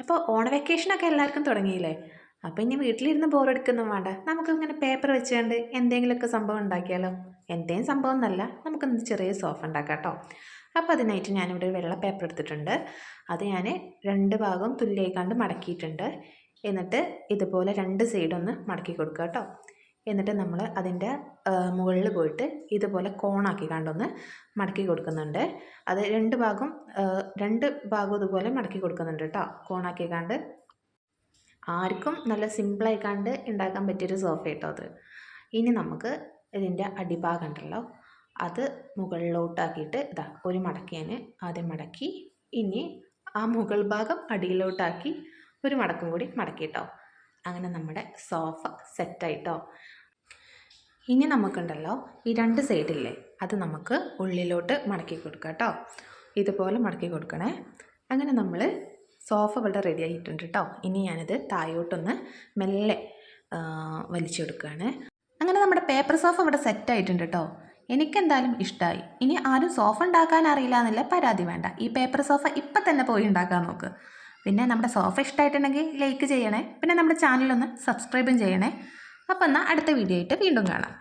അപ്പോൾ ഓണ വെക്കേഷനൊക്കെ എല്ലാവർക്കും തുടങ്ങിയില്ലേ? അപ്പോൾ ഇനി വീട്ടിലിരുന്ന് ബോറെടുക്കുന്നു വേണ്ട. നമുക്കിങ്ങനെ പേപ്പർ വെച്ചുകൊണ്ട് എന്തെങ്കിലുമൊക്കെ സംഭവം ഉണ്ടാക്കിയാലോ? എന്തേലും സംഭവം എന്നല്ല നമുക്കൊന്ന് ചെറിയ സോഫ ഉണ്ടാക്കാം കേട്ടോ അപ്പോൾ അതിനായിട്ട് ഞാനിവിടെ ഒരു വെള്ള പേപ്പർ എടുത്തിട്ടുണ്ട്. അത് ഞാൻ രണ്ട് ഭാഗം തുല്യായിക്കാണ്ട് മടക്കിയിട്ടുണ്ട്. എന്നിട്ട് ഇതുപോലെ രണ്ട് സൈഡൊന്ന് മടക്കി കൊടുക്കുക കേട്ടോ എന്നിട്ട് നമ്മൾ അതിന്റെ മുകളിൽ പോയിട്ട് ഇതുപോലെ കോണാക്കി കണ്ടൊന്ന് മടക്കി കൊടുക്കുന്നുണ്ട്. അത് രണ്ട് ഭാഗം രണ്ട് ഭാഗം ഇതുപോലെ മടക്കി കൊടുക്കുന്നുണ്ട് കേട്ടോ. കോണാക്കി കണ്ട് ആർക്കും നല്ല സിമ്പിളായി കണ്ട് ഉണ്ടാക്കാൻ പറ്റിയൊരു സോഫ കേട്ടോ അത്. ഇനി നമുക്ക് ഇതിന്റെ അടിഭാഗം ഉണ്ടല്ലോ അത് മുകളിലോട്ടാക്കിയിട്ട് ഇതാ ഒരു മടക്കി ആദ്യം മടക്കി ഇനി ആ മുകൾ ഭാഗം അടിയിലോട്ടാക്കി ഒരു മടക്കും കൂടി മടക്കി കേട്ടോ. അങ്ങനെ നമ്മുടെ സോഫ സെറ്റായിട്ടോ ഇനി നമുക്കുണ്ടല്ലോ ഈ രണ്ട് സൈഡില്ലേ അത് നമുക്ക് ഉള്ളിലോട്ട് മടക്കി കൊടുക്കാം കേട്ടോ ഇതുപോലെ മടക്കി കൊടുക്കണേ. അങ്ങനെ നമ്മൾ സോഫ ഇവിടെ റെഡി ആയിട്ടുണ്ട് കേട്ടോ ഇനി ഞാനിത് താഴോട്ടൊന്ന് മെല്ലെ വലിച്ചെടുക്കുകയാണ് അങ്ങനെ നമ്മുടെ പേപ്പർ സോഫ ഇവിടെ സെറ്റ് ആയിട്ടുണ്ട് കേട്ടോ എനിക്കെന്തായാലും ഇഷ്ടമായി ഇനി ആരും സോഫ ഉണ്ടാക്കാൻ അറിയില്ല എന്നല്ല പരാതി വേണ്ട. ഈ പേപ്പർ സോഫ ഇപ്പം തന്നെ പോയി ഉണ്ടാക്കാൻ നോക്ക്. പിന്നെ നമ്മുടെ സോഫ ഇഷ്ടമായിട്ടുണ്ടെങ്കിൽ ലൈക്ക് ചെയ്യണേ. പിന്നെ നമ്മുടെ ചാനലൊന്ന് സബ്സ്ക്രൈബും ചെയ്യണേ. അപ്പോൾ എന്നാൽ അടുത്ത വീഡിയോ ആയിട്ട് വീണ്ടും കാണാം.